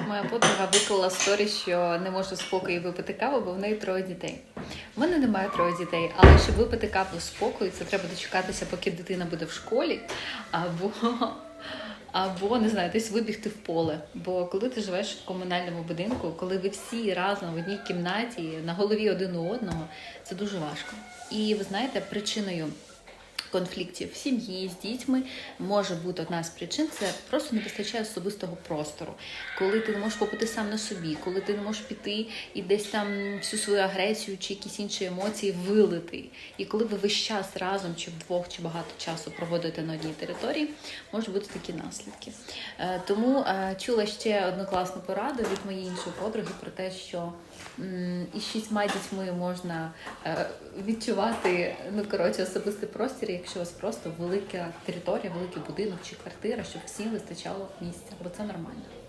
Моя подруга виклала сторі, що не може спокою випити каву, бо в неї троє дітей. У мене немає троє дітей, але щоб випити каву спокою, це треба дочекатися, поки дитина буде в школі, або, або не знаю, десь вибігти в поле. Бо коли ти живеш в комунальному будинку, коли ви всі разом в одній кімнаті, на голові один у одного, це дуже важко. І ви знаєте, причиною конфліктів в сім'ї з дітьми може бути одна з причин це просто не вистачає особистого простору, коли ти не можеш побути сам на собі, коли ти не можеш піти і десь там всю свою агресію чи якісь інші емоції вилити. І коли ви весь час разом чи вдвох, чи багато часу проводите на одній території, можуть бути такі наслідки. Е, Тому е, чула ще одну класну пораду від моєї іншої подруги про те, що із шістьма дітьми можна е, відчувати ну коротше особистий простір, якщо у вас просто велика територія, великий будинок чи квартира, щоб всім вистачало місця, бо це нормально.